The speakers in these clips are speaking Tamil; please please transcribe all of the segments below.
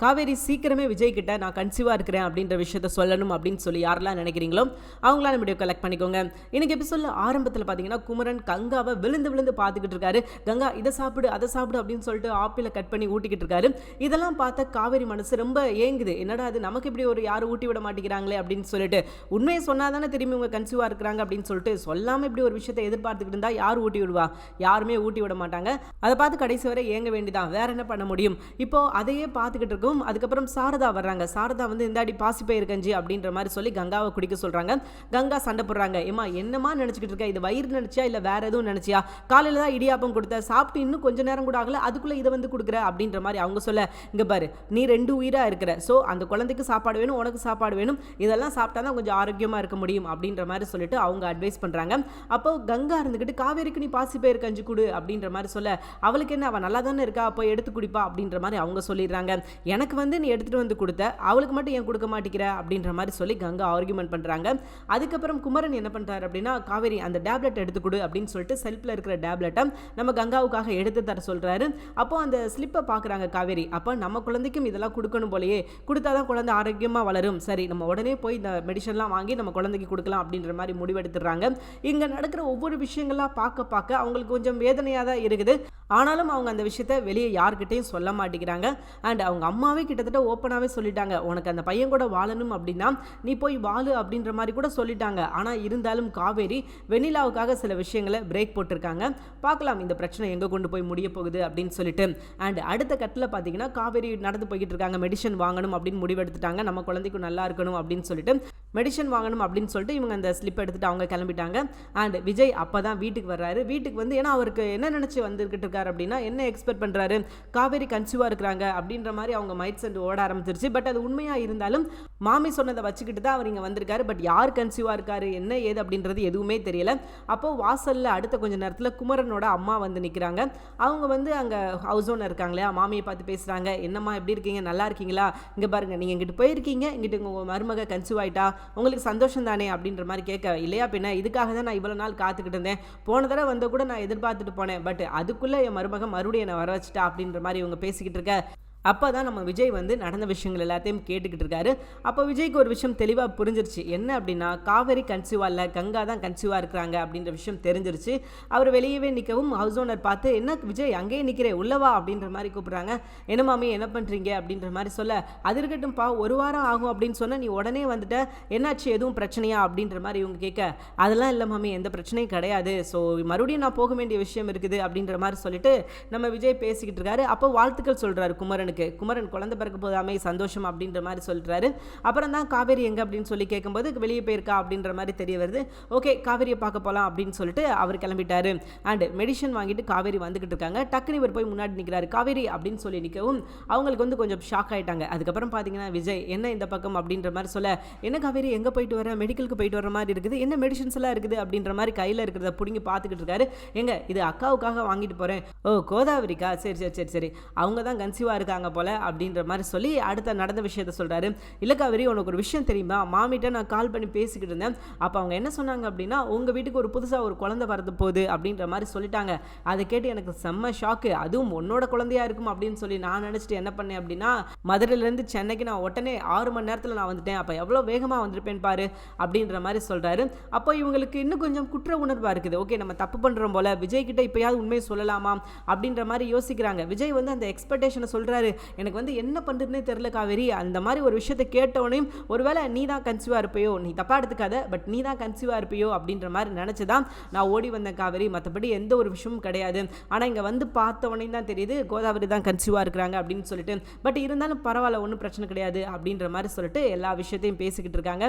காவேரி சீக்கிரமே விஜய் கிட்ட நான் கன்சீவாக இருக்கிறேன் அப்படின்ற விஷயத்த சொல்லணும் அப்படின்னு சொல்லி யாரெல்லாம் நினைக்கிறீங்களோ அவங்களாம் வீடியோ கலெக்ட் பண்ணிக்கோங்க. இன்னைக்கு எபிசோட ஆரம்பத்தில் பார்த்தீங்கன்னா குமரன் கங்காவை விழுந்து விழுந்து பார்த்துக்கிட்டு இருக்காரு. கங்கா இதை சாப்பிடு அதை சாப்பிடு அப்படின்னு சொல்லிட்டு ஆப்பிள கட் பண்ணி ஊட்டிக்கிட்டு இருக்காரு. இதெல்லாம் பார்த்தா காவேரி மனசு ரொம்ப ஏங்குது. என்னடா அது நமக்கு இப்படி ஒரு யாரும் ஊட்டி விட மாட்டேங்கிறாங்களே அப்படின்னு சொல்லிட்டு உண்மையை சொன்னால் தானே திரும்பி இவங்க கன்சீவாக இருக்கிறாங்க அப்படின்னு சொல்லிட்டு சொல்லாமல் இப்படி ஒரு விஷயத்தை எதிர்பார்த்துக்கிட்டு இருந்தா யார் ஊட்டி விடுவா? யாருமே ஊட்டி விட மாட்டாங்க. அதை பார்த்து கடைசி வரை ஏங்க வேண்டிதான் வேற என்ன பண்ண முடியும்? இப்போ அதையே பார்த்துக்கிட்டு இருக்கும். அதுக்கப்புறம் சாரதா வர்றாங்க. சாரதா வந்து இந்தாடி பாசி கஞ்சி அப்படின்ற மாதிரி சொல்லி கங்காவை குடிக்க சொல்கிறாங்க கங்கா சண்டை போடுறாங்க. ஏமா என்னமா நினச்சிக்கிட்டு இருக்க? இது வயிறு நினச்சியா? இல்லை வேற எதுவும் நினச்சியா? காலையில் தான் இடியாப்பம் கொடுத்த. சாப்பிட்டு இன்னும் கொஞ்சம் நேரம் கூட ஆகல. அதுக்குள்ளே இதை வந்து கொடுக்குற? அப்படின்ற மாதிரி அவங்க சொல்ல இங்கே பாரு நீ ரெண்டு உயிராக இருக்கிற. ஸோ அந்த குழந்தைக்கு சாப்பாடு வேணும் உனக்கு சாப்பாடு வேணும். இதெல்லாம் சாப்பிட்டா தான் கொஞ்சம் ஆரோக்கியமாக இருக்க முடியும். அப்படின்ற மாதிரி சொல்லிட்டு அவங்க அட்வைஸ் பண்ணுறாங்க அப்போ கங்கா இருந்துக்கிட்டு காவேரிக்கு நீ பாசி கஞ்சி கொடு அப்படின்ற மாதிரி சொல்ல அவளுக்கு என்ன? அவள் நல்லா தானே இருக்கா? அப்போ எடுத்து குடிப்பா. அப்படின்ற மாதிரி அவங்க சொல்லிடுறாங்க. எனக்கு வந்து நீ எடுத்துகிட்டு வந்து கொடுத்த அவளுக்கு மட்டும் ஏன் கொடுக்க மாட்டேங்கிற அப்படின்ற மாதிரி சொல்லி கங்கா ஆர்குமெண்ட் பண்ணுறாங்க அதுக்கப்புறம் குமரன் என்ன பண்ணுறாரு அப்படின்னா காவேரி அந்த டேப்லெட் எடுத்து கொடு அப்படின்னு சொல்லிட்டு செல்ஃபில் இருக்கிற டேப்லெட்டை நம்ம கங்காவுக்காக எடுத்து தர சொல்கிறாரு அப்போ அந்த ஸ்லிப்பை பார்க்குறாங்க காவேரி. அப்போ நம்ம குழந்தைக்கும் இதெல்லாம் கொடுக்கணும் போலயே கொடுத்தா தான் குழந்தை ஆரோக்கியமாக வளரும். சரி நம்ம உடனே போய் இந்த மெடிசன்லாம் வாங்கி நம்ம குழந்தைக்கு கொடுக்கலாம் அப்படின்ற மாதிரி முடிவெடுத்துடுறாங்க. இங்கே நடக்கிற ஒவ்வொரு விஷயங்களாக பார்க்க பார்க்க அவங்களுக்கு கொஞ்சம் வேதனையாக தான் இருக்குது. ஆனாலும் அவங்க அந்த விஷயத்த வெளியே யார்கிட்டையும் சொல்ல மாட்டேங்கிறாங்க. அண்ட் அவங்க அம்மா அம்மாவே கிட்டத்தட்ட ஓப்பனாகவே சொல்லிட்டாங்க. உனக்கு அந்த பையன் கூட வாழணும் அப்படின்னா நீ போய் வாழு அப்படின்ற மாதிரி கூட சொல்லிட்டாங்க. ஆனால் இருந்தாலும் காவேரி வெண்ணிலாவுக்காக சில விஷயங்களை பிரேக் போட்டிருக்காங்க. பார்க்கலாம் இந்த பிரச்சனை எங்கே கொண்டு போய் முடிய போகுது அப்படின்னு சொல்லிட்டு. அண்ட் அடுத்த கட்டில் பார்த்தீங்கன்னா காவேரி நடந்து போய்கிட்டு இருக்காங்க. மெடிசன் வாங்கணும் அப்படின்னு முடிவெடுத்துட்டாங்க. நம்ம குழந்தைக்கும் நல்லா இருக்கணும் அப்படின்னு சொல்லிட்டு. மெடிசன் வாங்கணும் அப்படின்னு சொல்லிட்டு இவங்க அந்த ஸ்லிப் எடுத்துட்டு அவங்க கிளம்பிட்டாங்க. அண்ட் விஜய் அப்போ தான் வீட்டுக்கு வர்றாரு. வீட்டுக்கு வந்து ஏன்னா அவருக்கு என்ன நினச்சி வந்துக்கிட்டு இருக்காரு அப்படின்னா என்ன எக்ஸ்பெக்ட் பண்ணுறாரு காவேரி கன்சியூவாக இருக்கிறாங்க அப்படின்ற மாதிரி அவங்க மைட் செட் ஓட ஆரம்பிச்சிருச்சு. பட் அது உண்மையாக இருந்தாலும் மாமி சொன்னதை வச்சுக்கிட்டு தான் அவர் இங்கே வந்திருக்காரு. பட் யார் கன்சியூவாக இருக்காரு? என்ன ஏது அப்படின்றது எதுவுமே தெரியல. அப்போது வாசலில் அடுத்த கொஞ்ச நேரத்தில் குமரனோட அம்மா வந்து நிற்கிறாங்க அவங்க வந்து அங்கே ஹவுஸ் ஓனர் இருக்காங்க இல்லையா மாமியை பார்த்து பேசுகிறாங்க என்னம்மா எப்படி இருக்கீங்க? நல்லா இருக்கீங்களா? இங்கே பாருங்க நீங்கள் இங்கிட்டு போயிருக்கீங்க. இங்கிட்டு உங்கள் மருமக கன்சியூவ் ஆகிட்டா உங்களுக்கு சந்தோஷம் தானே? அப்படின்ற மாதிரி கேட்க இல்லையா பின்ன இதுக்காக தான் நான் இவ்வளோ நாள் காத்துக்கிட்டு இருந்தேன். போன தடவை வந்த கூட நான் எதிர்பார்த்துட்டு போனேன். பட் அதுக்குள்ளே என் மருமகன் மறுபடியும் என்னை வர வச்சுட்டா அப்படின்ற மாதிரி இவங்க பேசிக்கிட்டு இருக்க அப்போ தான் நம்ம விஜய் வந்து நடந்த விஷயங்கள் எல்லாத்தையும் கேட்டுக்கிட்டு இருக்காரு. அப்போ விஜய்க்கு ஒரு விஷயம் தெளிவாக புரிஞ்சிருச்சு. என்ன அப்படின்னா காவேரி கன்சீவாக இல்லை கங்கா தான் கன்சியூவாக இருக்கிறாங்க அப்படின்ற விஷயம் தெரிஞ்சிருச்சு. அவர் வெளியவே நிற்கவும் ஹவுஸ் ஓனர் பார்த்து என்ன விஜய் அங்கேயே நிற்கிறே உள்ளவா அப்படின்ற மாதிரி கூப்பிட்றாங்க. என்ன மாமி என்ன பண்ணுறீங்க அப்படின்ற மாதிரி சொல்ல அது இருக்கட்டும்ப்பா ஒரு வாரம் ஆகும் அப்படின்னு சொன்னால் நீ உடனே வந்துட்ட என்னாச்சு எதுவும் பிரச்சனையா? அப்படின்ற மாதிரி இவங்க கேட்க அதெல்லாம் இல்லை மாமி எந்த பிரச்சனையும் கிடையாது. ஸோ மறுபடியும் நான் போக வேண்டிய விஷயம் இருக்குது அப்படின்ற மாதிரி சொல்லிட்டு நம்ம விஜய் பேசிக்கிட்டு இருக்காரு. அப்போ வாழ்த்துக்கள் சொல்கிறாரு குமரன் அவனுக்கு குமரன் குழந்தை பிறக்க போதாமே சந்தோஷம் அப்படின்ற மாதிரி சொல்கிறாரு அப்புறம் தான் காவேரி எங்கே அப்படின்னு சொல்லி கேட்கும்போது வெளியே போயிருக்கா? அப்படின்ற மாதிரி தெரிய வருது. ஓகே காவேரியை பார்க்க போகலாம் அப்படின்னு சொல்லிட்டு அவர் கிளம்பிட்டாரு. அண்ட் மெடிசன் வாங்கிட்டு காவேரி வந்துக்கிட்டு இருக்காங்க. டக்குனு இவர் போய் முன்னாடி நிற்கிறாரு காவேரி அப்படின்னு சொல்லி நிற்கவும் அவங்களுக்கு வந்து கொஞ்சம் ஷாக் ஆயிட்டாங்க. அதுக்கப்புறம் பார்த்தீங்கன்னா விஜய் என்ன இந்த பக்கம்? அப்படின்ற மாதிரி சொல்ல என்ன காவேரி எங்கே போயிட்டு வர? மெடிக்கலுக்கு போயிட்டு வர மாதிரி இருக்குது. என்ன மெடிசன்ஸ் எல்லாம் இருக்குது? அப்படின்ற மாதிரி கையில் இருக்கிறத பிடிங்கி பார்த்துக்கிட்டு இருக்காரு. எங்க இது அக்காவுக்காக வாங்கிட்டு போகிறேன் ஓ கோதாவரிக்கா? சரி சரி சரி சரி. அவங்க தான் கன்சீவாக இருக்காங்க. இருக்காங்க போல அப்படின்ற மாதிரி சொல்லி அடுத்த நடந்த விஷயத்த சொல்கிறாரு இலக்காவரி உனக்கு ஒரு விஷயம் தெரியுமா? மாமிட்ட நான் கால் பண்ணி பேசிக்கிட்டு இருந்தேன். அப்போ அவங்க என்ன சொன்னாங்க அப்படின்னா உங்கள் வீட்டுக்கு ஒரு புதுசாக ஒரு குழந்தை வரது போகுது அப்படின்ற மாதிரி சொல்லிட்டாங்க. அதை கேட்டு எனக்கு செம்ம ஷாக்கு அதுவும் உன்னோட குழந்தையா இருக்கும் அப்படின்னு சொல்லி நான் நினச்சிட்டு என்ன பண்ணேன் அப்படின்னா மதுரையிலேருந்து சென்னைக்கு நான் உடனே ஆறு மணி நேரத்தில் நான் வந்துட்டேன். அப்போ எவ்வளோ வேகமாக வந்திருப்பேன் பாரு அப்படின்ற மாதிரி சொல்கிறாரு அப்போ இவங்களுக்கு இன்னும் கொஞ்சம் குற்ற உணர்வாக இருக்குது. ஓகே நம்ம தப்பு பண்ணுறோம் போல. விஜய் கிட்ட இப்போயாவது உண்மையை சொல்லலாமா அப்படின்ற மாதிரி யோசிக்கிறாங்க. விஜய் வந்து அந்த எக்ஸ்பெக்டேஷனை சொல்கிறாரு எனக்கு வந்து என்ன பண்ணுறதுனே தெரில காவேரி. அந்த மாதிரி ஒரு விஷயத்தை கேட்டவனையும் ஒருவேளை நீ தான் கன்சீவாக இருப்பையோ நீ தப்பாக எடுத்துக்காத பட் நீ தான் கன்சீவாக இருப்பையோ அப்படின்ற மாதிரி நினச்சி தான் நான் ஓடி வந்தேன் காவேரி. மற்றபடி எந்த ஒரு விஷயமும் கிடையாது. ஆனால் இங்கே வந்து பார்த்தவனையும் தான் தெரியுது கோதாவரி தான் கன்சீவாக இருக்கிறாங்க அப்படின்னு சொல்லிட்டு. பட் இருந்தாலும் பரவாயில்ல ஒன்றும் பிரச்சனை கிடையாது அப்படின்ற மாதிரி சொல்லிட்டு எல்லா விஷயத்தையும் பேசிக்கிட்டு இருக்காங்க.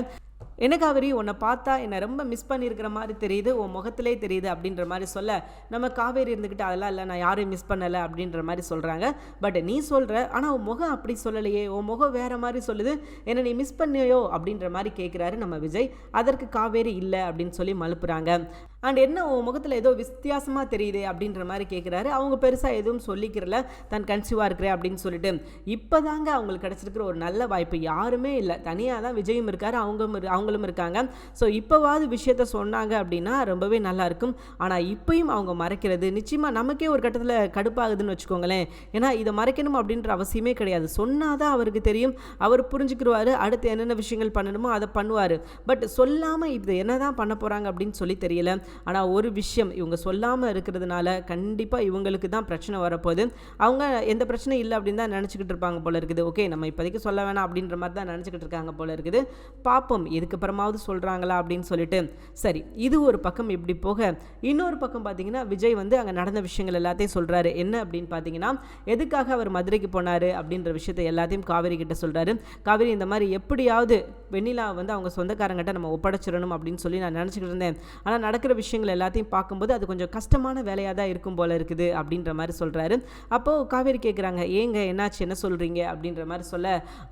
என்ன காவேரி உன்னை பார்த்தா என்னை ரொம்ப மிஸ் பண்ணியிருக்கிற மாதிரி தெரியுது உன் முகத்திலே தெரியுது அப்படின்ற மாதிரி சொல்ல நம்ம காவேரி இருந்துக்கிட்டு அதெல்லாம் இல்லை நான் யாரையும் மிஸ் பண்ணலை அப்படின்ற மாதிரி சொல்கிறாங்க பட் நீ சொல்கிற ஆனால் உன் முகம் அப்படி சொல்லலையே உன் முகம் வேற மாதிரி சொல்லுது என்னை நீ மிஸ் பண்ணியோ அப்படின்ற மாதிரி கேட்குறாரு நம்ம விஜய். அதற்கு காவேரி இல்லை அப்படின்னு சொல்லி மலுப்புறாங்க. அண்ட் என்ன உன் முகத்தில் ஏதோ வித்தியாசமாக தெரியுது அப்படின்ற மாதிரி கேட்குறாரு அவங்க பெருசாக எதுவும் சொல்லிக்கிறல. தான் கன்சீவாக இருக்கிறேன் அப்படின்னு சொல்லிட்டு. இப்போ தாங்க அவங்களுக்கு கிடச்சிருக்கிற ஒரு நல்ல வாய்ப்பு. யாருமே இல்லை. தனியாக தான் விஜயும் இருக்கார். அவங்க அவங்களும் இருக்காங்க. ஸோ இப்போவாவது விஷயத்த சொன்னாங்க அப்படின்னா ரொம்பவே நல்லாயிருக்கும் ஆனால் இப்பயும் அவங்க மறைக்கிறது நிச்சயமாக நமக்கே ஒரு கட்டத்தில் கடுப்பாகுதுன்னு வச்சுக்கோங்களேன். ஏன்னா இதை மறைக்கணும் அப்படின்ற அவசியமே கிடையாது. சொன்னால் தான் அவருக்கு தெரியும். அவர் புரிஞ்சுக்கிடுவார் அடுத்து என்னென்ன விஷயங்கள் பண்ணணுமோ அதை பண்ணுவார். பட் சொல்லாமல் இது என்ன தான் பண்ண போகிறாங்க அப்படின்னு சொல்லி தெரியல. ஆனால் ஒரு விஷயம் இவங்க சொல்லாமல் இருக்கிறதுனால கண்டிப்பாக இவங்களுக்கு தான் பிரச்சனை வரப்போகுது. அவங்க எந்த பிரச்சனையும் இல்லை அப்படின்னு தான் நினச்சிக்கிட்டு இருப்பாங்க போல இருக்குது. ஓகே நம்ம இப்போதைக்கு சொல்ல வேணாம் அப்படின்ற மாதிரி தான் நினச்சிக்கிட்டு இருக்காங்க போல இருக்குது. பார்ப்போம் இதுக்கப்புறமாவது சொல்கிறாங்களா அப்படின்னு சொல்லிட்டு. சரி இது ஒரு பக்கம் இப்படி போக இன்னொரு பக்கம் பார்த்தீங்கன்னா விஜய் வந்து அங்கே நடந்த விஷயங்கள் எல்லாத்தையும் சொல்கிறாரு என்ன அப்படின்னு பார்த்தீங்கன்னா எதுக்காக அவர் மதுரைக்கு போனார் அப்படின்ற விஷயத்தை எல்லாத்தையும் காவேரி கிட்ட சொல்கிறாரு காவேரி இந்த மாதிரி எப்படியாவது வெண்ணிலா வந்து அவங்க சொந்தக்காரங்கிட்ட நம்ம ஒப்படைச்சிடணும் அப்படின்னு சொல்லி நான் நினச்சிக்கிட்டு இருந்தேன். ஆனால் நடக்கிற விஷயங்கள் எல்லாத்தையும் பார்க்கும்போது அது கொஞ்சம் கஷ்டமான வேலையாக தான் இருக்கும் போல இருக்குது அப்படின்ற மாதிரி சொல்கிறாரு அப்போது காவேரி கேட்குறாங்க ஏங்க என்னாச்சு? என்ன சொல்கிறீங்க அப்படின்ற மாதிரி சொல்ல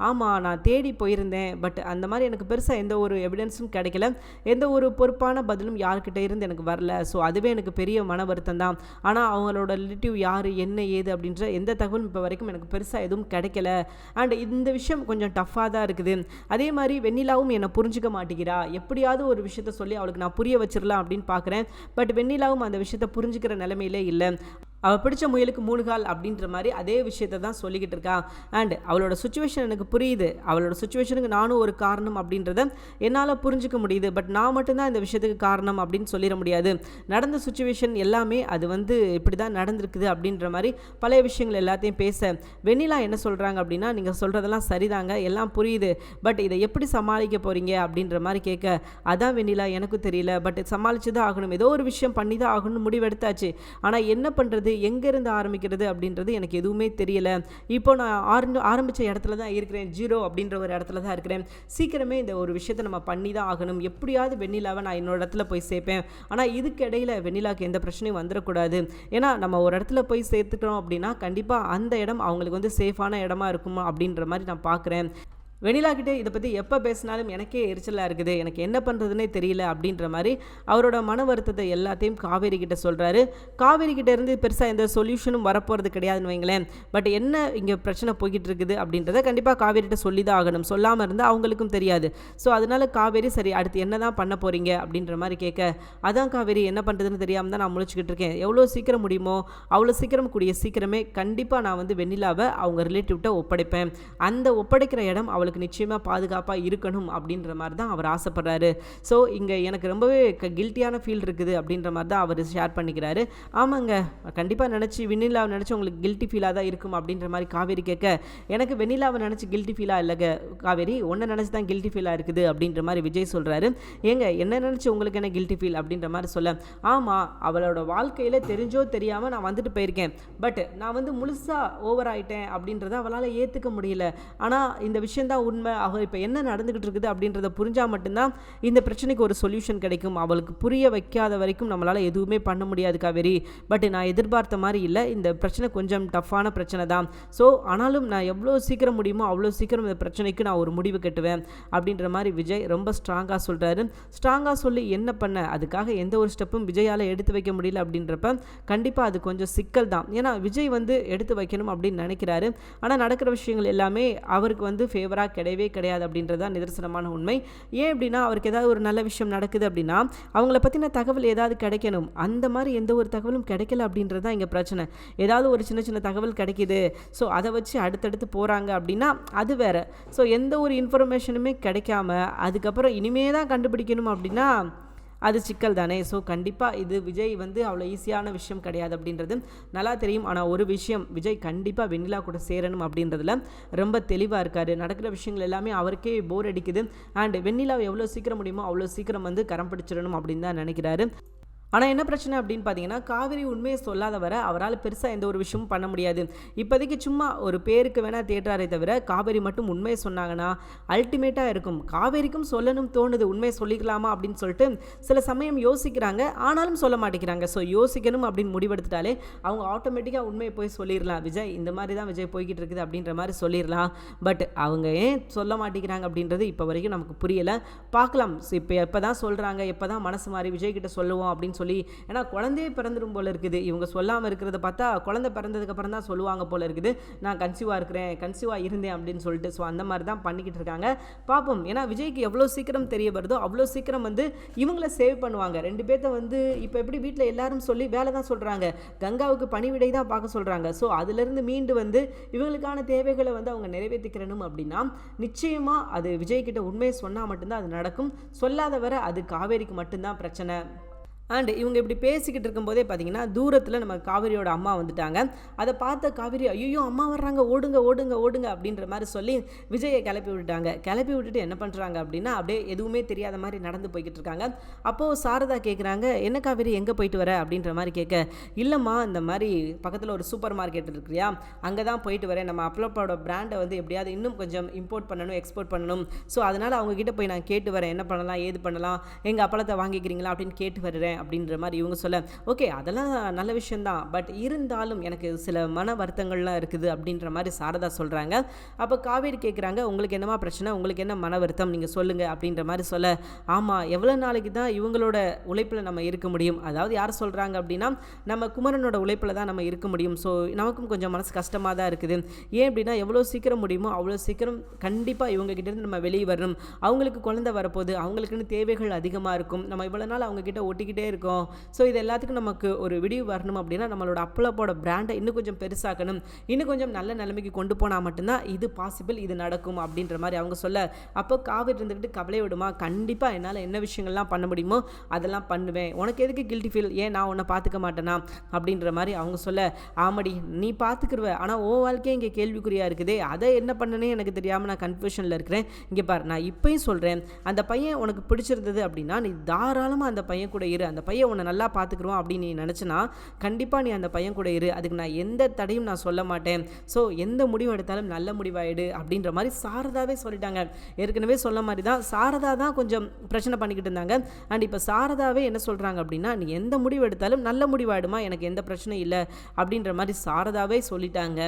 ஆமாம் நான் தேடி போயிருந்தேன். பட் அந்த மாதிரி எனக்கு பெருசாக எந்த ஒரு எவிடன்ஸும் கிடைக்கல. எந்த ஒரு பொறுப்பான பதிலும் யார்கிட்ட இருந்து எனக்கு வரல. ஸோ அதுவே எனக்கு பெரிய மன வருத்தம் தான். ஆனால் அவங்களோட ரிலேட்டிவ் யார்? என்ன ஏது? அப்படின்ற எந்த தகவலும் இப்போ வரைக்கும் எனக்கு பெருசாக எதுவும் கிடைக்கல. அண்ட் இந்த விஷயம் கொஞ்சம் டஃப்பாக தான் இருக்குது. அதே மாதிரி வெண்ணிலாவும் என்னை புரிஞ்சுக்க மாட்டேங்கிறா. எப்படியாவது ஒரு விஷயத்த சொல்லி அவளுக்கு நான் புரிய வச்சிடலாம் அப்படின்னு பார்க்குறேன். பட் வெண்ணிலாவும் அந்த விஷயத்தை புரிஞ்சுக்கிற நிலைமையிலே இல்லை. அவள் பிடிச்ச முயலுக்கு மூணு கால் அப்படின்ற மாதிரி அதே விஷயத்த தான் சொல்லிக்கிட்டு இருக்கா. அண்ட் அவளோட சுச்சுவேஷன் எனக்கு புரியுது. அவளோட சுச்சுவேஷனுக்கு நானும் ஒரு காரணம் அப்படின்றத என்னால் புரிஞ்சுக்க முடியுது. பட் நான் மட்டும்தான் இந்த விஷயத்துக்கு காரணம் அப்படின்னு சொல்லிட முடியாது. நடந்த சுச்சுவேஷன் எல்லாமே அது வந்து இப்படி தான் நடந்திருக்குது அப்படின்ற மாதிரி பழைய விஷயங்கள் எல்லாத்தையும் பேச. வெண்ணிலா என்ன சொல்கிறாங்க அப்படின்னா நீங்கள் சொல்கிறதெல்லாம் சரிதாங்க. எல்லாம் புரியுது. பட் இதை எப்படி சமாளிக்க போகிறீங்க அப்படின்ற மாதிரி கேட்க அதான் வெண்ணிலா எனக்கும் தெரியல. பட் சமாளித்து தான் ஆகணும். ஏதோ ஒரு விஷயம் பண்ணி தான் ஆகணும்னு முடிவெடுத்தாச்சு. ஆனால் என்ன பண்ணுறது எங்கேருந்து ஆரம்பிக்கிறது அப்படின்றது எனக்கு எதுவுமே தெரியல. இப்போ நான் ஆரம்பி ஆரம்பித்த இடத்துல தான் இருக்கிறேன். ஜீரோ அப்படின்ற ஒரு இடத்துல தான் இருக்கிறேன். சீக்கிரமே இந்த ஒரு விஷயத்தை நம்ம பண்ணி தான் ஆகணும். எப்படியாவது வெண்ணிலாவை நான் என்னோட இடத்துல போய் சேர்ப்பேன். ஆனால் இதுக்கு இடையில வெண்ணிலாவுக்கு எந்த பிரச்சனையும் வந்துடக்கூடாது. ஏன்னா நம்ம ஒரு இடத்துல போய் சேர்த்துக்கிட்டோம் அப்படின்னா கண்டிப்பாக அந்த இடம் அவங்களுக்கு வந்து சேஃபான இடமா இருக்குமா அப்படின்ற மாதிரி நான் பார்க்குறேன் வெனிலா கிட்டே இதை பற்றி எப்போ பேசினாலும் எனக்கே எரிச்சலாக இருக்குது. எனக்கு என்ன பண்ணுறதுனே தெரியல அப்படின்ற மாதிரி அவரோட மன வருத்தத்தை எல்லாத்தையும் காவேரி கிட்ட சொல்கிறாரு காவேரி கிட்ட இருந்து பெருசாக எந்த சொல்யூஷனும் வரப்போகிறது கிடையாதுன்னு வைங்களேன். பட் என்ன இங்கே பிரச்சனை போய்கிட்டு இருக்குது அப்படின்றத கண்டிப்பாக காவேரிகிட்ட சொல்லி தான் ஆகணும். சொல்லாமல் இருந்தால் அவங்களுக்கும் தெரியாது. ஸோ அதனால காவேரி சரி அடுத்து என்ன தான் பண்ண போகிறீங்க அப்படின்ற மாதிரி கேட்க அதான் காவேரி என்ன பண்ணுறதுன்னு தெரியாமல் தான் நான் முழிச்சுக்கிட்டு இருக்கேன். எவ்வளோ சீக்கிரம் முடியுமோ அவ்வளோ சீக்கிரம் கூடிய சீக்கிரமே கண்டிப்பாக நான் வந்து வெண்ணிலாவை அவங்க ரிலேட்டிவ்கிட்ட ஒப்படைப்பேன். அந்த ஒப்படைக்கிற இடம் அவளுக்கு அவளுக்கு நிச்சயமாக பாதுகாப்பாக இருக்கணும் அப்படின்ற மாதிரி தான் அவர் ஆசைப்படுறாரு. ஸோ இங்கே எனக்கு ரொம்பவே கில்ட்டியான ஃபீல் இருக்குது அப்படின்ற மாதிரி தான் அவர் ஷேர் பண்ணிக்கிறாரு. ஆமாங்க கண்டிப்பாக நினச்சி வெண்ணிலாவை நினச்சி உங்களுக்கு கில்ட்டி ஃபீலாக தான் இருக்கும் அப்படின்ற மாதிரி காவேரி கேட்க எனக்கு வெண்ணிலாவை நினச்சி கில்ட்டி ஃபீலாக இல்லைங்க. காவேரி ஒன்றை நினச்சி தான் கில்ட்டி ஃபீலாக இருக்குது அப்படின்ற மாதிரி விஜய் சொல்கிறாரு ஏங்க என்ன நினச்சி உங்களுக்கு என்ன கில்ட்டி ஃபீல் அப்படின்ற மாதிரி சொல்ல. ஆமாம் அவளோட வாழ்க்கையில் தெரிஞ்சோ தெரியாமல் நான் வந்துட்டு போயிருக்கேன். பட் நான் வந்து முழுசாக ஓவர் ஆகிட்டேன் அப்படின்றத அவளால் ஏற்றுக்க முடியல. ஆனால் இந்த விஷயந்தான் உண்மை. ஆக இப்போ என்ன நடந்துக்கிட்டு இருக்குது அப்படின்றத புரிஞ்சால் மட்டும்தான் இந்த பிரச்சனைக்கு ஒரு சொல்யூஷன் கிடைக்கும். அவளுக்கு புரிய வைக்காத வரைக்கும் நம்மளால் எதுவுமே பண்ண முடியாது காவேரி. பட் நான் எதிர்பார்த்த மாதிரி இல்லை. இந்த பிரச்சனை கொஞ்சம் டஃப்பான பிரச்சனை தான். ஸோ ஆனாலும் நான் எவ்வளோ சீக்கிரம் முடியுமோ அவ்வளோ சீக்கிரம் இந்த பிரச்சனைக்கு நான் ஒரு முடிவு கட்டுவேன். அப்படின்ற மாதிரி விஜய் ரொம்ப ஸ்ட்ராங்காக சொல்கிறாரு ஸ்ட்ராங்காக சொல்லி என்ன பண்ண? அதுக்காக எந்த ஒரு ஸ்டெப்பும் விஜயால் எடுத்து வைக்க முடியல அப்படின்றப்ப கண்டிப்பாக அது கொஞ்சம் சிக்கல் தான். ஏன்னா விஜய் வந்து எடுத்து வைக்கணும் அப்படின்னு நினைக்கிறாரு. ஆனால் நடக்கிற விஷயங்கள் எல்லாமே அவருக்கு வந்து ஃபேவராக கிடையவே கிடையாது அப்படின்றது தான் நிதர்சனமான உண்மை. ஏன் அப்படின்னா அவருக்கு ஏதாவது ஒரு நல்ல விஷயம் நடக்குது அப்படின்னா அவங்கள பற்றின தகவல் ஏதாவது கிடைக்கணும். அந்த மாதிரி எந்த ஒரு தகவலும் கிடைக்கல அப்படின்றது தான் இங்கே பிரச்சனை. ஏதாவது ஒரு சின்ன சின்ன தகவல் கிடைக்கிது. ஸோ அதை வச்சு அடுத்தடுத்து போகிறாங்க அப்படின்னா அது வேறு. ஸோ எந்த ஒரு இன்ஃபர்மேஷனுமே கிடைக்காம அதுக்கப்புறம் இனிமே தான் கண்டுபிடிக்கணும் அப்படின்னா அது சிக்கல் தானே. ஸோ கண்டிப்பாக இது விஜய் வந்து அவ்வளோ ஈஸியான விஷயம் கிடையாது அப்படின்றது நல்லா தெரியும். ஆனால் ஒரு விஷயம் விஜய் கண்டிப்பாக வெண்ணிலா கூட சேரணும் அப்படின்றதுல ரொம்ப தெளிவாக இருக்கார். நடக்கிற விஷயங்கள் எல்லாமே அவருக்கே போர் அடிக்குது. அண்ட் வெண்ணிலாவை எவ்வளோ சீக்கிரம் முடியுமோ அவ்வளோ சீக்கிரம் வந்து கரம் பிடிச்சிடணும் அப்படின்னு தான் நினைக்கிறாரு. ஆனால் என்ன பிரச்சனை அப்படின்னு பார்த்தீங்கன்னா காவிரி உண்மையை சொல்லாத வர அவரால் பெருசாக எந்த ஒரு விஷயமும் பண்ண முடியாது. இப்போதைக்கு சும்மா ஒரு பேருக்கு வேணால் தேட்டாரே தவிர காவேரி மட்டும் உண்மையை சொன்னாங்கன்னா அல்டிமேட்டாக இருக்கும். காவேரிக்கும் சொல்லணும் தோணுது உண்மையை சொல்லிக்கலாமா அப்படின்னு சொல்லிட்டு சில சமயம் யோசிக்கிறாங்க. ஆனாலும் சொல்ல மாட்டேங்கிறாங்க. ஸோ யோசிக்கணும் அப்படின்னு முடிவெடுத்துட்டாலே அவங்க ஆட்டோமேட்டிக்காக உண்மையை போய் சொல்லிடலாம். விஜய் இந்த மாதிரி தான் விஜய் போய்கிட்டு இருக்குது அப்படின்ற மாதிரி சொல்லிடலாம். பட் அவங்க ஏன் சொல்ல மாட்டேங்கிறாங்க அப்படின்றது இப்போ வரைக்கும் நமக்கு புரியலை. பார்க்கலாம். இப்போ எப்போ தான் சொல்கிறாங்க எப்போ தான் மனசு மாதிரி விஜய் கிட்ட சொல்லுவோம் அப்படின்னு சொல்லி ஏன்னா குழந்தையே பிறந்துடும் போல இருக்குது. இவங்க சொல்லாமல் இருக்கிறத பார்த்தா குழந்தை பிறந்ததுக்கப்புறம் தான் சொல்லுவாங்க போல இருக்குது. நான் கன்சீவாக இருக்கிறேன் கன்சீவாக இருந்தேன் அப்படின்னு சொல்லிட்டு ஸோ அந்த மாதிரி தான் பண்ணிக்கிட்டு இருக்காங்க. பார்ப்போம். ஏன்னா விஜய்க்கு எவ்வளோ சீக்கிரம் தெரிய வருதோ அவ்வளோ சீக்கிரம் வந்து இவங்கள சேவ் பண்ணுவாங்க. ரெண்டு பேர்த்த வந்து இப்போ எப்படி வீட்டில் எல்லாரும் சொல்லி வேலை தான் சொல்கிறாங்க கங்காவுக்கு பணிவிடை தான் பார்க்க சொல்கிறாங்க ஸோ அதுலேருந்து மீண்டு வந்து இவங்களுக்கான தேவைகளை வந்து அவங்க நிறைவேற்றிக்கிறணும் அப்படின்னா நிச்சயமாக அது விஜய்கிட்ட உண்மையை சொன்னால் மட்டும்தான் அது நடக்கும். சொல்லாத வரை அது காவேரிக்கு மட்டும்தான் பிரச்சனை. அண்ட் இவங்க இப்படி பேசிக்கிட்டு இருக்கும்போதே பார்த்தீங்கன்னா தூரத்தில் நம்ம காவிரியோட அம்மா வந்துட்டாங்க. அதை பார்த்த காவிரி ஐயோ அம்மா வர்றாங்க. ஓடுங்க ஓடுங்க ஓடுங்க அப்படின்ற மாதிரி சொல்லி விஜயை கிளப்பி விட்டுட்டாங்க. கிளப்பி விட்டுட்டு என்ன பண்ணுறாங்க அப்படின்னா அப்படியே எதுவுமே தெரியாத மாதிரி நடந்து போய்கிட்டு இருக்காங்க. அப்போது சாரதா கேட்குறாங்க என்ன காவிரி எங்கே போயிட்டு வர? அப்படின்ற மாதிரி கேட்க இல்லைம்மா இந்த மாதிரி பக்கத்தில் ஒரு சூப்பர் மார்க்கெட் இருக்குல்லையா அங்கே தான் போயிட்டு வரேன். நம்ம அப்பளப்பாவோட பிராண்டை வந்து எப்படியாவது இன்னும் கொஞ்சம் இம்போர்ட் பண்ணணும் எக்ஸ்போர்ட் பண்ணணும். ஸோ அதனால் அவங்ககிட்ட போய் நான் கேட்டு வரேன். என்ன பண்ணலாம் ஏது பண்ணலாம் எங்கள் அப்பளத்தை வாங்கிக்கிறீங்களா? அப்படின்னு கேட்டு வர்றேன். அப்படின்ற மாதிரி இவங்க சொல்ல ஓகே அதெல்லாம் நல்ல விஷயந்தான் பட் இருந்தாலும் எனக்கு சில மன வருத்தங்கள்லாம் இருக்குது அப்படின்ற மாதிரி சாரதா சொல்கிறாங்க அப்போ காவேரி கேட்குறாங்க உங்களுக்கு என்னமா பிரச்சனை? உங்களுக்கு என்ன மன வருத்தம்? நீங்கள் சொல்லுங்கள் அப்படின்ற மாதிரி சொல்ல ஆமாம் எவ்வளோ நாளைக்கு தான் இவங்களோட உழைப்பில் நம்ம இருக்க முடியும்? அதாவது யார் சொல்கிறாங்க அப்படின்னா நம்ம குமரனோட உழைப்பில் தான் நம்ம இருக்க முடியும். ஸோ நமக்கும் கொஞ்சம் மனசு கஷ்டமாக தான் இருக்குது. ஏன் அப்படின்னா எவ்வளோ சீக்கிரம் முடியுமோ அவ்வளோ சீக்கிரம் கண்டிப்பாக இவங்ககிட்டேருந்து நம்ம வெளியே வரணும். அவங்களுக்கு குழந்தை வரப்போகுது. அவங்களுக்குன்னு தேவைகள் அதிகமாக இருக்கும். நம்ம இவ்வளோ நாள் அவங்கக்கிட்ட ஒட்டிக்கிட்டே இருக்கோம். ஸோ இது எல்லாத்துக்கும் நமக்கு ஒரு விடிவு வரணும் அப்படின்னா நம்மளோட அப்பளப்போட பிராண்டை இன்னும் கொஞ்சம் பெருசாக்கணும். இன்னும் கொஞ்சம் நல்ல நிலைமைக்கு கொண்டு போனால் மட்டும்தான் இது பாசிபிள் இது நடக்கும் அப்படின்ற மாதிரி அவங்க சொல்ல. அப்போ காவிரி இருந்துக்கிட்டு கவலை விடுமா? கண்டிப்பாக என்னால் என்ன விஷயங்கள்லாம் பண்ண முடியுமோ அதெல்லாம் பண்ணுவேன். உனக்கு எதுக்கு கில்ட்டி ஃபீல் ஏன் நான் உன்னை பார்த்துக்க மாட்டேனா? அப்படின்ற மாதிரி அவங்க சொல்ல ஆமாடி நீ பார்த்துக்கிருவ. ஆனால் ஓ வாழ்க்கையே இங்கே கேள்விக்குறியாக இருக்குதே. அதை என்ன பண்ணனே எனக்கு தெரியாமல் நான் கன்ஃபியூஷனில் இருக்கிறேன். இங்கே பாரு நான் இப்பயும் சொல்கிறேன் அந்த பையன் உனக்கு பிடிச்சிருந்தது அப்படின்னா நீ தாராளமாக அந்த பையன் கூட இரு. அந்த அந்த பையன் உன்னை நல்லா பார்த்துக்குருவான் அப்படின்னு நீ நினச்சினா கண்டிப்பாக நீ அந்த பையன் கூட இரு. அதுக்கு நான் எந்த தடையும் நான் சொல்ல மாட்டேன். ஸோ எந்த முடிவு எடுத்தாலும் நல்ல முடிவாயிடு அப்படின்ற மாதிரி சாரதாவே சொல்லிட்டாங்க. ஏற்கனவே சொல்ல மாதிரி தான் சாரதா தான் கொஞ்சம் பிரச்சனை பண்ணிக்கிட்டு இருந்தாங்க. அண்ட் இப்போ சாரதாவே என்ன சொல்கிறாங்க அப்படின்னா நீ எந்த முடிவு எடுத்தாலும் நல்ல முடிவாயிடுமா? எனக்கு எந்த பிரச்சனையும் இல்லை அப்படின்ற மாதிரி சாரதாவே சொல்லிட்டாங்க.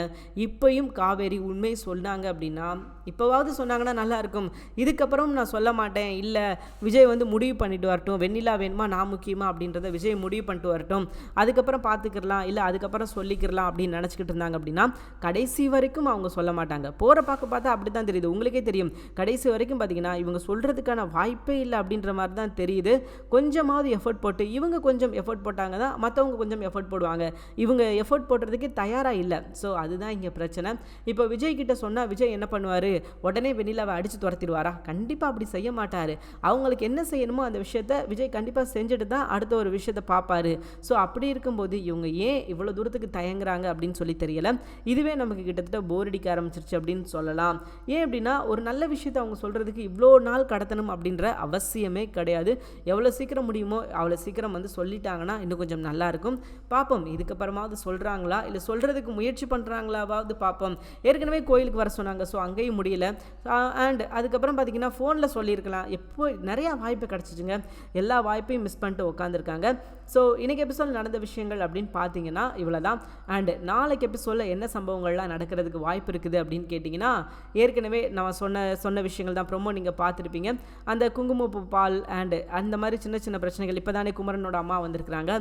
இப்பையும் காவேரி உண்மை சொன்னாங்க அப்படின்னா இப்போவாவது சொன்னாங்கன்னா நல்லா இருக்கும். இதுக்கப்புறம் நான் சொல்ல மாட்டேன். இல்லை விஜய் வந்து முடிவு பண்ணிட்டு வரட்டும். வெண்ணிலா வேணுமா? நான் முக்கிய அப்படின்றத விஜய் முடிவு பண்ணிட்டு வரட்டும். அதுக்கப்புறம் பார்த்துக்கிடலாம் இல்லை அதுக்கப்புறம் சொல்லிக்கிறலாம் அப்படின்னு நினச்சிக்கிட்டு இருந்தாங்க அப்படின்னா கடைசி வரைக்கும் அவங்க சொல்ல மாட்டாங்க. போகிற பார்க்க பார்த்தா அப்படி தான் தெரியுது. உங்களுக்கே தெரியும். கடைசி வரைக்கும் பார்த்தீங்கன்னா இவங்க சொல்கிறதுக்கான வாய்ப்பே இல்லை அப்படின்ற மாதிரி தான் தெரியுது. கொஞ்சமாவது எஃபர்ட் போட்டு இவங்க கொஞ்சம் எஃபர்ட் போட்டாங்க தான் மற்றவங்க கொஞ்சம் எஃபர்ட் போடுவாங்க. இவங்க எஃபர்ட் போடுறதுக்கு தயாராக இல்லை. ஸோ அதுதான் இங்கே பிரச்சனை. இப்போ விஜய் கிட்ட சொன்னால் விஜய் என்ன பண்ணுவார்? உடனே வெண்ணிலாவை அடித்து துரத்திடுவாரா? கண்டிப்பாக அப்படி செய்ய மாட்டார். அவங்களுக்கு என்ன செய்யணுமோ அந்த விஷயத்த விஜய் கண்டிப்பாக செஞ்சுட்டு தான் அடுத்த ஒரு விஷயத்தை பார்ப்பாரு ஸோ அப்படி இருக்கும்போது இவங்க ஏன் இவ்வளோ தூரத்துக்கு தயங்குறாங்க அப்படின்னு சொல்லி தெரியல. இதுவே நமக்கு கிட்டத்தட்ட போர் அடிக்க ஆரம்பிச்சிருச்சு அப்படின்னு சொல்லலாம். ஏன் அப்படின்னா ஒரு நல்ல விஷயத்தை அவங்க சொல்கிறதுக்கு இவ்வளோ நாள் கடத்தணும் அப்படின்ற அவசியமே கிடையாது. எவ்வளோ சீக்கிரம் முடியுமோ அவ்வளோ சீக்கிரம் வந்து சொல்லிட்டாங்கன்னா இன்னும் கொஞ்சம் நல்லாயிருக்கும் பார்ப்போம் இதுக்கப்புறமாவது சொல்கிறாங்களா இல்லை சொல்கிறதுக்கு முயற்சி பண்ணுறாங்களாவது பார்ப்போம் ஏற்கனவே கோயிலுக்கு வர சொன்னாங்க ஸோ அங்கேயும் முடியல. அண்ட் அதுக்கப்புறம் பார்த்தீங்கன்னா ஃபோனில் சொல்லியிருக்கலாம். எப்போ நிறையா வாய்ப்பு கிடச்சிச்சுங்க. எல்லா வாய்ப்பையும் மிஸ் பண்ணிட்டு உட்காந்துருக்காங்க ஸோ இன்றைக்கி எபிசோட் நடந்த விஷயங்கள் அப்படின்னு பார்த்தீங்கன்னா இவ்வளோ தான் அண்டு நாளைக்கு எபிசோடில் என்ன சம்பவங்கள்லாம் நடக்கிறதுக்கு வாய்ப்பு இருக்குது அப்படின்னு கேட்டிங்கன்னா ஏற்கனவே நான் சொன்ன சொன்ன விஷயங்கள் தான் ப்ரொமோ நீங்கள் பார்த்துருப்பீங்க. அந்த குங்குமப்பூ பால் அண்டு அந்த மாதிரி சின்ன சின்ன பிரச்சனைகள் இப்போ தானே குமரனோட அம்மா வந்திருக்கிறாங்க.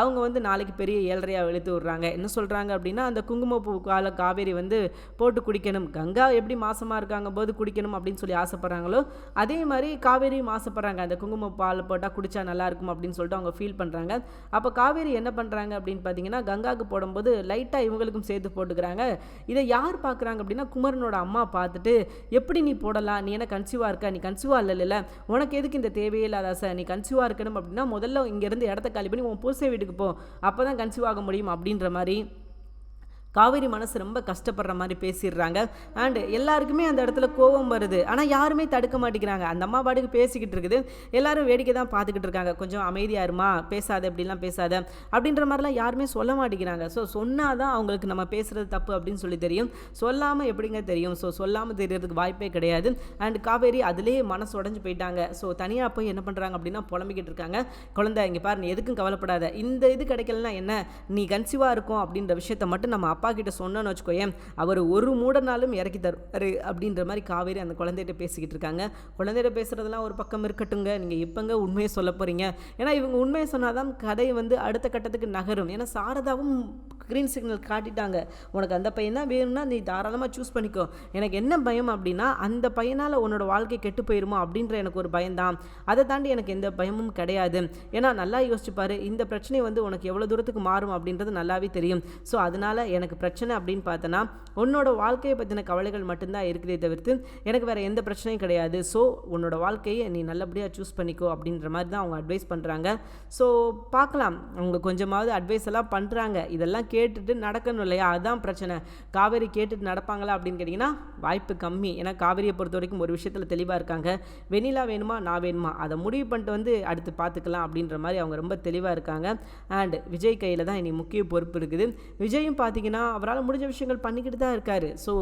அவங்க வந்து நாளைக்கு பெரிய ஏழரையாக இழுத்து விட்றாங்க. என்ன சொல்கிறாங்க அப்படின்னா அந்த குங்குமப்பூ கால காவேரி வந்து போட்டு குடிக்கணும். கங்கா எப்படி மாசமாக இருக்காங்க போது குடிக்கணும் அப்படின்னு சொல்லி ஆசைப்பட்றாங்களோ அதே மாதிரி காவேரியும் மாசப்படுறாங்க அந்த குங்கும பால் போட்டால் குடித்தா நல்லா இருக்கும் அப்படின்னு சொல்லிட்டு அவங்க ஃபீல் பண்ணுறாங்க அப்போ காவேரி என்ன பண்ணுறாங்க அப்படின்னு பார்த்தீங்கன்னா கங்காவுக்கு போடும்போது லைட்டாக இவங்களுக்கும் சேர்த்து போட்டுக்கிறாங்க. இதை யார் பார்க்குறாங்க அப்படின்னா குமரனோட அம்மா பார்த்துட்டு எப்படி நீ போடலாம்? நீ என்ன கன்சியூவாக இருக்க? நீ கன்சியூவாக இல்லைல்ல. உனக்கு எதுக்கு இந்த தேவையே சார் நீ கன்சியூவாக இருக்கணும் அப்படின்னா முதல்ல இங்கேருந்து இடத்த காலி பண்ணி உன் பூசை வீட்டுக்கு போ. அப்போ தான் கன்சியூவ் ஆக முடியும் அப்படின்ற மாதிரி. காவேரி மனசு ரொம்ப கஷ்டப்படுற மாதிரி பேசிடுறாங்க. அண்டு எல்லாருக்குமே அந்த இடத்துல கோபம் வருது. ஆனால் யாருமே தடுக்க மாட்டேங்கிறாங்க. அந்த அம்மா பாட்டுக்கு பேசிக்கிட்டு இருக்குது. எல்லாரும் வேடிக்கை தான் பார்த்துக்கிட்டு இருக்காங்க. கொஞ்சம் அமைதியாக இருமா பேசாத அப்படிலாம் பேசாத அப்படின்ற மாதிரிலாம் யாருமே சொல்ல மாட்டேங்கிறாங்க. ஸோ சொன்னால் தான் அவங்களுக்கு நம்ம பேசுகிறது தப்பு அப்படின்னு சொல்லி தெரியும். சொல்லாமல் எப்படிங்க தெரியும்? ஸோ சொல்லாமல் தெரியறதுக்கு வாய்ப்பே கிடையாது. அண்ட் காவேரி அதுலேயே மனசு உடஞ்சு போயிட்டாங்க. ஸோ தனியாக போய் என்ன பண்ணுறாங்க அப்படின்னா புலம்பிக்கிட்டு இருக்காங்க. குழந்தை இங்கே பாரு நீ எதுக்கும் கவலைப்படாத. இந்த இது கிடைக்கலனா என்ன? நீ கன்சீவாக இருக்கும் அப்படின்ற விஷயத்த மட்டும் நம்ம அப்பா அப்பா கிட்ட சொன்னோன்னு வச்சுக்கோயேன் அவர் ஒரு மூடனாலும் இறக்கி தருவார் அப்படின்ற மாதிரி காவேரி அந்த குழந்தைகிட்ட பேசிக்கிட்டு இருக்காங்க. குழந்தைகிட்ட பேசுகிறதுலாம் ஒரு பக்கம் இருக்கட்டுங்க நீங்கள் இப்போங்க உண்மையை சொல்ல போகிறீங்க ஏன்னா இவங்க உண்மையை சொன்னால் தான் கதை வந்து அடுத்த கட்டத்துக்கு நகரும். ஏன்னா சாரதாவும் க்ரீன் சிக்னல் காட்டிட்டாங்க. உனக்கு அந்த பையன் தான் வேணும்னா நீ தாராளமாக சூஸ் பண்ணிக்கோ. எனக்கு என்ன பயம் அப்படின்னா அந்த பையனால் உன்னோட வாழ்க்கை கெட்டு போயிருமோ அப்படின்ற எனக்கு ஒரு பயம்தான். அதை தாண்டி எனக்கு எந்த பயமும் கிடையாது. ஏன்னா நல்லா யோசிச்சுப்பாரு இந்த பிரச்சனை வந்து உனக்கு எவ்வளோ தூரத்துக்கு மாறும் அப்படின்றது நல்லாவே தெரியும். ஸோ அதனால் எனக்கு எனக்கு பிரச்சனை அப்படின்னு பார்த்தோன்னா உன்னோட வாழ்க்கையை பற்றின கவலைகள் மட்டும்தான் இருக்குதே தவிர்த்து எனக்கு வேறு எந்த பிரச்சனையும் கிடையாது. ஸோ உன்னோட வாழ்க்கையை நீ நல்லபடியாக சூஸ் பண்ணிக்கோ அப்படின்ற மாதிரி தான் அவங்க அட்வைஸ் பண்ணுறாங்க ஸோ பார்க்கலாம். அவங்க கொஞ்சமாவது அட்வைஸ் எல்லாம் பண்ணுறாங்க இதெல்லாம் கேட்டுட்டு நடக்கணும் இல்லையா? அதுதான் பிரச்சனை. காவேரி கேட்டுட்டு நடப்பாங்களா அப்படின்னு கேட்டிங்கன்னா வாய்ப்பு கம்மி. ஏன்னா காவேரியை பொறுத்த வரைக்கும் ஒரு விஷயத்தில் தெளிவாக இருக்காங்க. வெண்ணிலா வேணுமா? நான் வேணுமா? அதை முடிவு பண்ணிட்டு வந்து அடுத்து பார்த்துக்கலாம் அப்படின்ற மாதிரி அவங்க ரொம்ப தெளிவாக இருக்காங்க. அண்ட் விஜய் கையில் தான் இனி முக்கிய பொறுப்பு இருக்குது. விஜயும் பார்த்தீங்கன்னா அவரால் முடிஞ்ச விஷயங்கள் பண்ணிக்கிட்டு தான் இருக்கார். ஸோ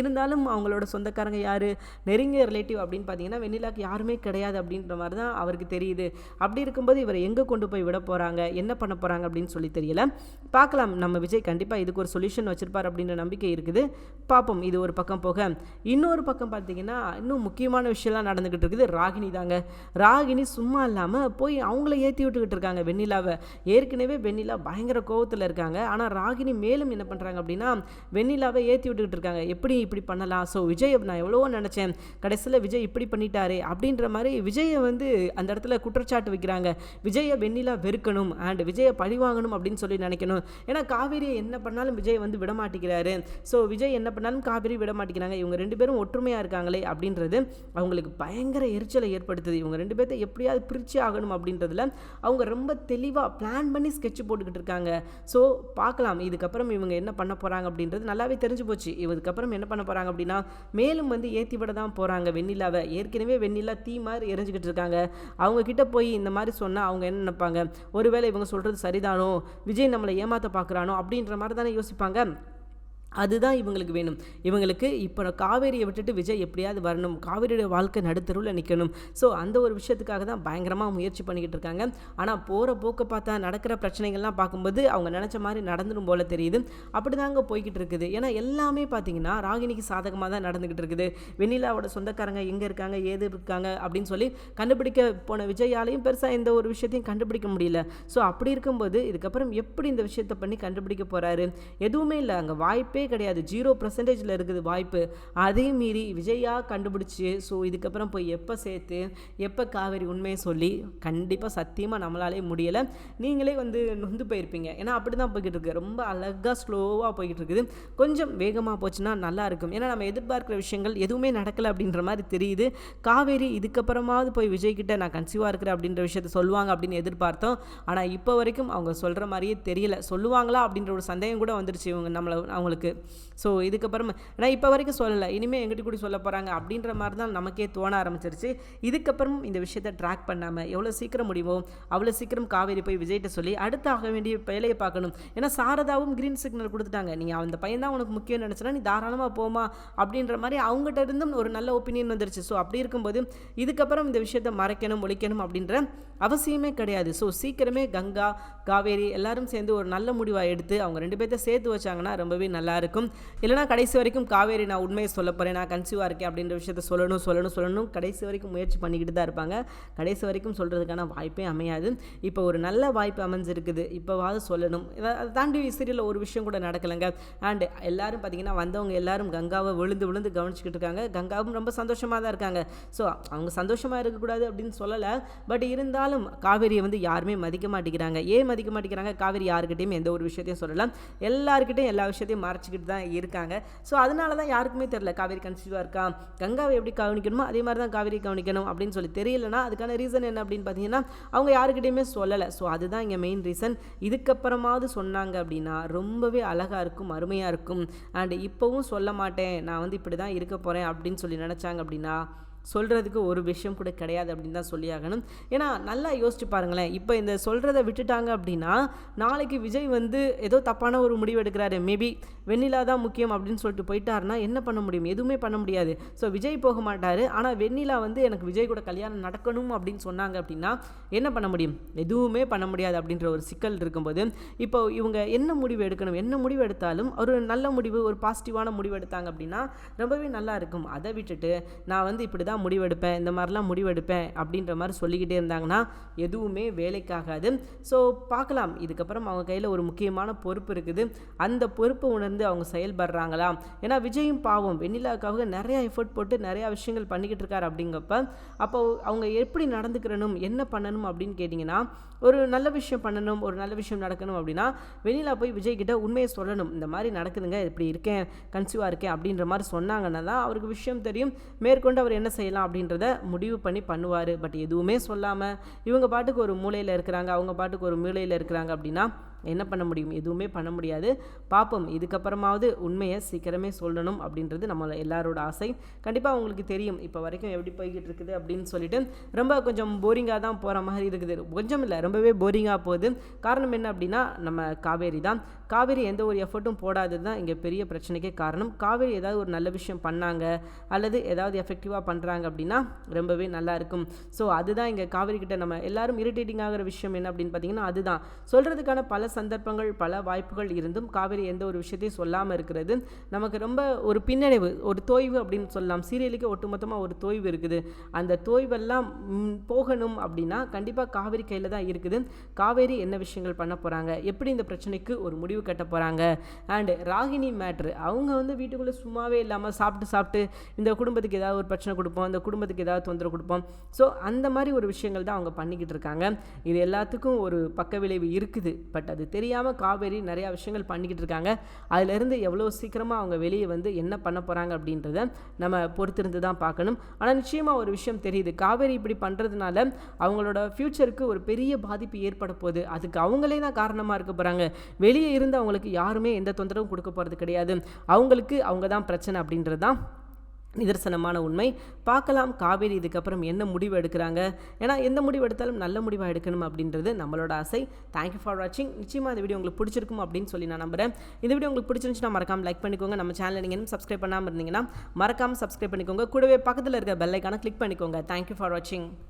இருந்தாலும் அவங்களோட சொந்தக்காரங்க யார்? நெருங்கிய ரிலேட்டிவ் அப்படின்னு பார்த்தீங்கன்னா வெண்ணிலாக்கு யாருமே கிடையாது அப்படின்ற மாதிரி தான் அவருக்கு தெரியுது. அப்படி இருக்கும்போது இவரை எங்கே கொண்டு போய் விட போகிறாங்க என்ன பண்ண போகிறாங்க அப்படின்னு சொல்லி தெரியல. பார்க்கலாம். நம்ம விஜய் கண்டிப்பாக இதுக்கு ஒரு சொல்யூஷன் வச்சுருப்பார் அப்படின்ற நம்பிக்கை இருக்குது. பார்ப்போம். இது ஒரு பக்கம் போக. இன்னொரு பக்கம் பார்த்தீங்கன்னா இன்னும் முக்கியமான விஷயம்லாம் நடந்துக்கிட்டு இருக்குது. ராகினி தாங்க. ராகினி சும்மா இல்லாமல் போய் அவங்கள ஏற்றி விட்டுக்கிட்டு இருக்காங்க வெண்ணிலாவை. ஏற்கனவே வெண்ணிலா பயங்கர கோவத்தில் இருக்காங்க. ஆனால் ராகினி மேலும் என்ன பண்ணுறாங்க அப்படின்னா வெண்ணிலாவை ஏற்றி விட்டுக்கிட்டு இருக்காங்க. எப்படி இப்படி பண்ணலாம்? ஸோ விஜய் நான் எவ்வளவோ நினச்சேன். கடைசியில் விஜய் இப்படி பண்ணிட்டாரே அப்படின்ற மாதிரி விஜயை வந்து அந்த இடத்துல குற்றச்சாட்டு வைக்கிறாங்க. விஜயை வெண்ணிலா வெறுக்கணும் அண்ட் விஜயை பழி வாங்கணும் அப்படின்னு சொல்லி நினைக்கணும். ஏன்னா காவேரியை என்ன பண்ணாலும் விஜய் வந்து விட மாட்டேங்கிறாரு. ஸோ விஜய் என்ன பண்ணாலும் காவேரி விட மாட்டேங்கிறாங்க. இவங்க ரெண்டு பேரும் ஒற்றுமையாக இருக்காங்களே அப்படின்றது அவங்களுக்கு பயங்கர எரிச்சலை ஏற்படுத்துது. இவங்க ரெண்டு பேர்த்த எப்படியாவது பிரித்து ஆகணும் அப்படின்றதுல அவங்க ரொம்ப தெளிவாக பிளான் பண்ணி ஸ்கெட்ச் போட்டுக்கிட்டு இருக்காங்க. ஸோ பார்க்கலாம். இதுக்கப்புறம் இவங்க என்ன பண்ண போகிறாங்க அப்படின்றது நல்லாவே தெரிஞ்சு போச்சு. இதுக்கப்புறம் என்ன பண்ண போகிறாங்க அப்படின்னா மேலும் வந்து ஏற்றி விட தான் போகிறாங்க வெண்ணிலாவை. ஏற்கனவே வெண்ணிலா தீ மாதிரி எரிஞ்சுக்கிட்டு இருக்காங்க. அவங்க கிட்ட போய் இந்த மாதிரி சொன்னால் அவங்க என்ன நினைப்பாங்க? ஒருவேளை இவங்க சொல்கிறது சரிதானோ? விஜய் நம்மளை ஏமாற்ற பார்க்குறானோ அப்படின்ற மாதிரி தானே யோசிப்பாங்க. அதுதான் இவங்களுக்கு வேணும். இவங்களுக்கு இப்போ காவேரியை விட்டுட்டு விஜய் எப்படியாவது வரணும். காவேரியோட வாழ்க்கை நடுத்தருவில் நிற்கணும் ஸோ அந்த ஒரு விஷயத்துக்காக தான் பயங்கரமாக முயற்சி பண்ணிக்கிட்டு இருக்காங்க. ஆனால் போகிற போக்க பார்த்தா நடக்கிற பிரச்சனைகள்லாம் பார்க்கும்போது அவங்க நினச்ச மாதிரி நடந்துடும் போல தெரியுது. அப்படி தாங்க போய்கிட்டு இருக்குது. ஏன்னா எல்லாமே பார்த்தீங்கன்னா ராகினிக்கு சாதகமாக தான் நடந்துக்கிட்டு இருக்குது. வெண்ணிலாவோட சொந்தக்காரங்க எங்கே இருக்காங்க ஏது இருக்காங்க அப்படின்னு சொல்லி கண்டுபிடிக்க போன விஜயாலையும் பெருசாக எந்த ஒரு விஷயத்தையும் கண்டுபிடிக்க முடியல. ஸோ அப்படி இருக்கும்போது இதுக்கப்புறம் எப்படி இந்த விஷயத்தை பண்ணி கண்டுபிடிக்க போகிறாரு எதுவுமே இல்லை. அங்கே வாய்ப்பே வாய்ப்பே கிடையாது. ஜீரோ பர்சன்டேஜில் இருக்குது வாய்ப்பு. அதையும் மீறி விஜயா கண்டுபிடிச்சி ஸோ இதுக்கப்புறம் போய் எப்போ சேர்த்து எப்போ காவேரி உண்மையை சொல்லி கண்டிப்பாக சத்தியமாக நம்மளாலே முடியலை. நீங்களே வந்து நொந்து போயிருப்பீங்க. ஏன்னா அப்படி தான் போய்கிட்டு இருக்குது ரொம்ப அழகாக ஸ்லோவாக போய்கிட்டு இருக்குது. கொஞ்சம் வேகமாக போச்சுன்னா நல்லா இருக்கும். ஏன்னா நம்ம எதிர்பார்க்குற விஷயங்கள் எதுவுமே நடக்கலை அப்படின்ற மாதிரி தெரியுது. காவேரி இதுக்கப்புறமாவது போய் விஜய் கிட்ட நான் கன்சீவாக இருக்கிறேன் அப்படின்ற விஷயத்த சொல்லுவாங்க அப்படின்னு எதிர்பார்த்தோம். ஆனால் இப்போ வரைக்கும் அவங்க சொல்கிற மாதிரியே தெரியல. சொல்லுவாங்களா அப்படின்ற ஒரு சந்தேகம் கூட வந்துருச்சு. இவங்க நம்மளை அவங்களுக்கு ஸோ இதுக்கப்புறம் நான் இப்போ வரைக்கும் சொல்லலை. இனிமேல் எங்கிட்ட கூட சொல்ல போகிறாங்க அப்படின்ற மாதிரி தான் நமக்கே தோண ஆரம்பிச்சிருச்சு. இதுக்கப்புறம் இந்த விஷயத்தை ட்ராக் பண்ணாமல் எவ்வளோ சீக்கிரம் முடியுமோ அவ்வளோ சீக்கிரம் காவேரி போய் விஜய்கிட்ட சொல்லி அடுத்து ஆக வேண்டிய வேலையை பார்க்கணும். ஏன்னா சாரதாவும் க்ரீன் சிக்னல் கொடுத்துட்டாங்க. நீ அந்த பையன் தான் உனக்கு முக்கியம் நினச்சினா நீ தாராளமாக போமா அப்படின்ற மாதிரி அவங்ககிட்ட இருந்தும் ஒரு நல்ல ஒப்பீனியன் வந்துருச்சு. ஸோ அப்படி இருக்கும்போது இதுக்கப்புறம் இந்த விஷயத்தை மறைக்கணும் ஒழிக்கணும் அப்படின்ற அவசியமே கிடையாது. ஸோ சீக்கிரமே கங்கா காவேரி எல்லாரும் சேர்ந்து ஒரு நல்ல முடிவாக எடுத்து அவங்க ரெண்டு பேர்த்த சேர்த்து வச்சாங்கன்னா ரொம்பவே நல்லா இருக்கும். இல்லைனா கடைசி வரைக்கும் காவேரி நான் உண்மையை சொல்ல போகிறேன் நான் கன்சீவாக இருக்கேன் அப்படின்ற விஷயத்த சொல்லணும் சொல்லணும் சொல்லணும். கடைசி வரைக்கும் முயற்சி பண்ணிக்கிட்டு தான் இருப்பாங்க. கடைசி வரைக்கும் சொல்கிறதுக்கான வாய்ப்பே அமையாது. இப்போ ஒரு நல்ல வாய்ப்பு அமைஞ்சிருக்குது. இப்போவாது சொல்லணும். அதை தாண்டி சீரியலில் ஒரு விஷயம் கூட நடக்கலைங்க. அண்ட் எல்லாரும் பார்த்தீங்கன்னா வந்தவங்க எல்லாரும் கங்காவை விழுந்து விழுந்து கவனிச்சுக்கிட்டு இருக்காங்க. கங்காவும் ரொம்ப சந்தோஷமாக தான் இருக்காங்க. ஸோ அவங்க சந்தோஷமாக இருக்கக்கூடாது அப்படின்னு சொல்லலை. பட் இருந்தாலும் காவேரியை வந்து யாருமே மதிக்க மாட்டேங்கிறாங்க. ஏன் மதிக்க மாட்டேங்கிறாங்க? காவேரி யாருக்கிட்டையும் எந்த ஒரு விஷயத்தையும் சொல்லலாம் எல்லாருக்கிட்டையும் எல்லா விஷயத்தையும் மறைச்சி மறைச்சிக்கிட்டு தான் இருக்காங்க. ஸோ அதனால தான் யாருக்குமே தெரில காவேரி கன்சீவாக இருக்கா? கங்காவை எப்படி கவனிக்கணுமோ அதே மாதிரி தான் காவேரி கவனிக்கணும் அப்படின்னு சொல்லி தெரியலனா அதுக்கான ரீசன் என்ன அப்படின்னு பார்த்தீங்கன்னா அவங்க யாருக்கிட்டையுமே சொல்லலை. ஸோ அதுதான் இங்கே மெயின் ரீசன் இதுக்கப்புறமாவது சொன்னாங்க அப்படின்னா ரொம்பவே அழகாக இருக்கும் அருமையாக இருக்கும். அண்ட் இப்போவும் சொல்ல மாட்டேன். நான் வந்து இப்படி தான் இருக்க போகிறேன் அப்படின்னு சொல்லி நினச்சாங்க அப்படின்னா சொல்கிறதுக்கு ஒரு விஷயம் கூட கிடையாது அப்படின்னு தான் சொல்லி ஆகணும் ஏன்னா நல்லா யோசிச்சு பாருங்களேன். இப்போ இந்த சொல்கிறத விட்டுட்டாங்க அப்படின்னா நாளைக்கு விஜய் வந்து ஏதோ தப்பான ஒரு முடிவு எடுக்கிறாரு. மேபி வெண்ணிலா தான் முக்கியம் அப்படின்னு சொல்லிட்டு போயிட்டாருன்னா என்ன பண்ண முடியும்? எதுவுமே பண்ண முடியாது. ஸோ விஜய் போக மாட்டார். ஆனால் வெண்ணிலா வந்து எனக்கு விஜய் கூட கல்யாணம் நடக்கணும் அப்படின்னு சொன்னாங்க அப்படின்னா என்ன பண்ண முடியும்? எதுவுமே பண்ண முடியாது அப்படின்ற ஒரு சிக்கல் இருக்கும்போது இப்போ இவங்க என்ன முடிவு எடுக்கணும்? என்ன முடிவு எடுத்தாலும் ஒரு நல்ல முடிவு ஒரு பாசிட்டிவான முடிவு எடுத்தாங்க அப்படின்னா ரொம்பவே நல்லா இருக்கும். அதை விட்டுட்டு நான் வந்து இப்படி தான் முடிவெடுப்பேன் இந்த மாதிரிலாம் முடிவெடுப்பேன் அப்படின்ற மாதிரி சொல்லிக்கிட்டே இருந்தாங்கன்னா எதுவுமே வேலைக்காகாது. ஸோ பார்க்கலாம். இதுக்கப்புறம் அவங்க கையில் ஒரு முக்கியமான பொறுப்பு இருக்குது. அந்த பொறுப்பை உணர்ந்து அவங்க செயல்படுறாங்களா? ஏன்னா விஜயும் பாவம். வெண்ணிலாவுக்காக நிறையா எஃபர்ட் போட்டு நிறையா விஷயங்கள் பண்ணிக்கிட்டு இருக்காரு அப்படிங்கப்ப அப்போ அவங்க எப்படி நடந்துக்கிறணும் என்ன பண்ணணும் அப்படின்னு கேட்டிங்கன்னா ஒரு நல்ல விஷயம் பண்ணணும் ஒரு நல்ல விஷயம் நடக்கணும் அப்படின்னா வெண்ணிலா போய் விஜய் கிட்ட உண்மையை சொல்லணும். இந்த மாதிரி நடக்குதுங்க இப்படி இருக்கேன் கன்சியூவாக இருக்கேன் அப்படின்ற மாதிரி சொன்னாங்கன்னா தான் அவருக்கு விஷயம் தெரியும். மேற்கொண்டு அவர் என்ன செய்யலாம் அப்படின்றத முடிவு பண்ணி பண்ணுவார். பட் எதுவுமே சொல்லாமல் இவங்க பாட்டுக்கு ஒரு மூலையில் இருக்கிறாங்க அவங்க பாட்டுக்கு ஒரு மூலையில் இருக்கிறாங்க அப்படின்னா என்ன பண்ண முடியும்? எதுவுமே பண்ண முடியாது. பார்ப்போம் இதுக்கப்புறமாவது உண்மையை சீக்கிரமே சொல்லணும் அப்படின்றது நம்ம எல்லாரோட ஆசை. கண்டிப்பாக உங்களுக்கு தெரியும். இப்போ வரைக்கும் எப்படி போய்கிட்டு இருக்குது அப்படின்னு சொல்லிட்டு ரொம்ப கொஞ்சம் போரிங்காக தான் போகிற மாதிரி இருக்குது. கொஞ்சம் இல்லை ரொம்பவே போரிங்காக போகுது. காரணம் என்ன அப்படின்னா நம்ம காவேரி தான். காவேரி எந்த ஒரு எஃபர்ட்டும் போடாதது தான் இங்கே பெரிய பிரச்சனைக்கே காரணம். காவேரி ஏதாவது ஒரு நல்ல விஷயம் பண்ணாங்க அல்லது ஏதாவது எஃபெக்டிவாக பண்ணுறாங்க அப்படின்னா ரொம்பவே நல்லா இருக்கும். ஸோ அதுதான் இங்கே காவேரி கிட்ட நம்ம எல்லாரும் இரிட்டேட்டிங் ஆகிற விஷயம் என்ன அப்படின்னு பார்த்தீங்கன்னா அதுதான். சொல்கிறதுக்கான பல சந்தர்ப்பங்கள் பல வாய்ப்புகள் இருந்தும் காவேரி எந்த ஒரு விஷயத்தையும் சொல்லாமல் இருக்கிறது. நமக்கு ரொம்ப ஒரு பின்னடைவு ஒரு தோய்வு அப்படின்னு சொல்லலாம். சீரியலுக்கே ஒட்டுமொத்தமாக ஒரு தோய்வு இருக்குது. அந்த தோய்வெல்லாம் போகணும் அப்படின்னா கண்டிப்பாக காவேரி கையில் தான் இருக்குது. காவேரி என்ன விஷயங்கள் பண்ண போகிறாங்க எப்படி இந்த பிரச்சனைக்கு ஒரு முடிவு கட்ட போகிறாங்க அண்டு ராகினி மேட்ரு அவங்க வந்து வீட்டுக்குள்ளே சும்மாவே இல்லாமல் சாப்பிட்டு சாப்பிட்டு இந்த குடும்பத்துக்கு ஏதாவது ஒரு பிரச்சனை கொடுப்போம் இந்த குடும்பத்துக்கு ஏதாவது தொந்தரவு கொடுப்போம். ஸோ அந்த மாதிரி ஒரு விஷயங்கள் தான் அவங்க பண்ணிக்கிட்டு இருக்காங்க. இது எல்லாத்துக்கும் ஒரு பக்க விளைவு இருக்குது. பட் அது தெரியாமல் காவேரி நிறையா விஷயங்கள் பண்ணிக்கிட்டு இருக்காங்க. அதிலிருந்து எவ்வளோ சீக்கிரமாக அவங்க வெளியே வந்து என்ன பண்ண போகிறாங்க அப்படின்றத நம்ம பொறுத்திருந்து தான் பார்க்கணும். ஆனால் நிச்சயமாக ஒரு விஷயம் தெரியுது. காவேரி இப்படி பண்ணுறதுனால அவங்களோட ஃப்யூச்சருக்கு ஒரு பெரிய பாதிப்பு ஏற்பட போகுது. அதுக்கு அவங்களே தான் காரணமாக இருக்க போகிறாங்க வெளியே இருந்து அவங்களுக்கு யாருமே எந்த தொந்தரவும் கொடுக்க போகிறது கிடையாது. அவங்களுக்கு அவங்க தான் பிரச்சனை அப்படின்றது தான் நிதர்சனமான உண்மை. பார்க்கலாம் காவேரி இதுக்கப்புறம் என்ன முடிவு எடுக்கிறாங்க? ஏன்னா எந்த முடிவு எடுத்தாலும் நல்ல முடிவாக எடுக்கணும் அப்படின்றது நம்மளோட ஆசை. தேங்க்யூ ஃபார் வாட்சிங் நிச்சயமாக இந்த வீடியோ உங்களுக்கு பிடிச்சிருக்கும் அப்படின்னு சொல்லி நான் நம்புகிறேன் இந்த வீடியோ உங்களுக்கு பிடிச்சிருந்துச்சுன்னா மறக்காம லைக் பண்ணிக்கோங்க. நம்ம சேனல் நீங்கள் இன்னும் சப்ஸ்கிரைப் பண்ணாமல் இருந்தீங்கன்னா மறக்காமல் சப்ஸ்கிரைப் பண்ணிக்கோங்க. கூடவே பக்கத்தில் இருக்க பெல்லைக்கான கிளிக் பண்ணிக்கோங்க. தேங்க்யூ ஃபார் வாட்சிங்